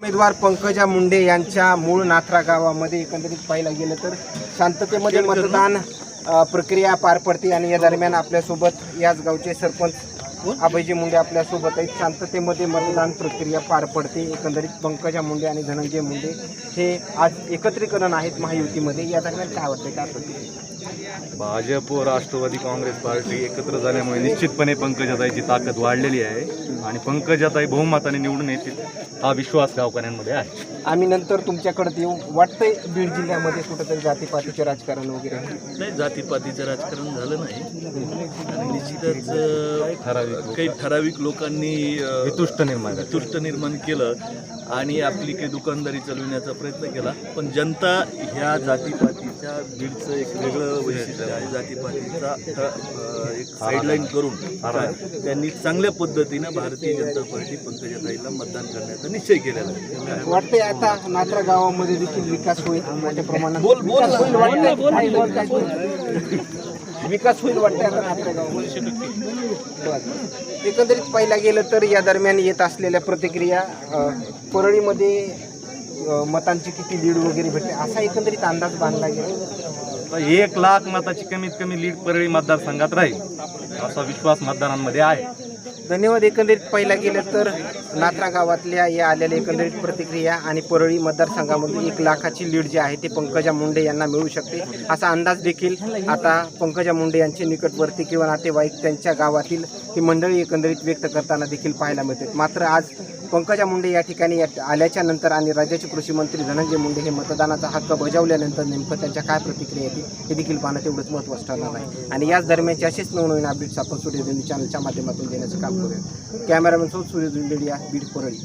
उमेदवार पंकजा मुंडे यांच्या मूळ नाथरा गावामध्ये एकंदरीत पाहायला गेलं तर शांततेमध्ये मतदान प्रक्रिया पार पडते आणि या दरम्यान आपल्यासोबत याच गावचे सरपंच अभयजी मुंडे आपल्यासोबत आहेत. शांततेमध्ये मतदान प्रक्रिया पार पडते. एकंदरीत पंकजा मुंडे आणि धनंजय मुंडे हे आज एकत्रीकरण आहेत महायुतीमध्ये. या दरम्यान काय वाटतं काय प्रतिक्रिया? भाजप व राष्ट्रवादी काँग्रेस पार्टी एकत्र झाल्यामुळे निश्चितपणे पंकजाताईची ताकद वाढलेली आहे. आणि पंकजाताई बहुमताने निवडून येतील हा विश्वास गावकऱ्यांमध्ये आहे. आम्ही नंतर तुमच्याकडे येऊ वाटतंय बीड जिल्ह्यामध्ये कुठंतरी जातीपातीचे राजकारण वगैरे? नाही जातीपातीचं राजकारण झालं नाही आणि निश्चितच ठराविक काही ठराविक लोकांनी अ, वितुष्ट निर्माण. तुष्ट निर्माण केलं आणि आपली काही दुकानदारी चालविण्याचा प्रयत्न केला पण जनता ह्या जातीपातीच्या बीडचं एक वेगळं वैशिष्ट्य आहे. जातीपातीचा एक साईडलाईन करून त्यांनी चांगल्या पद्धतीनं भारतीय जनता पार्टी पंकजाताईला मतदान करण्याचा निश्चय केलेला आहे. वाटतंय आता नात्रा गावामध्ये देखील विकास होईल. मोठ्या प्रमाणात बोल, बोल. विकास होईल वाटतंय. वाटतंय आता नात्रा गावामध्ये. एकंदरीत पाहिला गेलं तर या दरम्यान येत असलेल्या प्रतिक्रिया परळीमध्ये मतांची किती लीड वगैरे भेटते? असा एकंदरीत अंदाज बांधला गेला. तर एक लाख मताची कमीत कमी लीड परळी मतदारसंघात राहील असा विश्वास मतदारांमध्ये आहे. धन्यवाद. एकंदरीत पाहिला गेलं तर नात्रा गावातल्या या आलेल्या एकंदरीत प्रतिक्रिया आणि परळी मतदारसंघामध्ये एक लाखाची लीड जी आहे ते पंकजा मुंडे यांना मिळू शकते. असा अंदाज देखील आता पंकजा मुंडे यांचे निकटवर्ती किंवा नातेवाईक त्यांच्या गावातील ही मंडळी एकंदरीत व्यक्त करताना देखील पाहायला मिळते. मात्र आज पंकजा मुंडे या ठिकाणी या- आल्याच्यानंतर आणि राज्याचे कृषी मंत्री धनंजय मुंडे हे मतदानाचा हक्क बजावल्यानंतर नेमकं त्यांच्या काय प्रतिक्रिया येतील हे देखील पाहणं तेवढंच महत्त्वाचं ठरणार आहे. आणि याच दरम्यानचे असेच नवनवीन अपडेट्स आपण सूर्यदुनी चॅनलच्या माध्यमातून देण्याचं काम करूया कॅमेरामॅन सोबत सूर्यदुनी मीडिया बीड परळी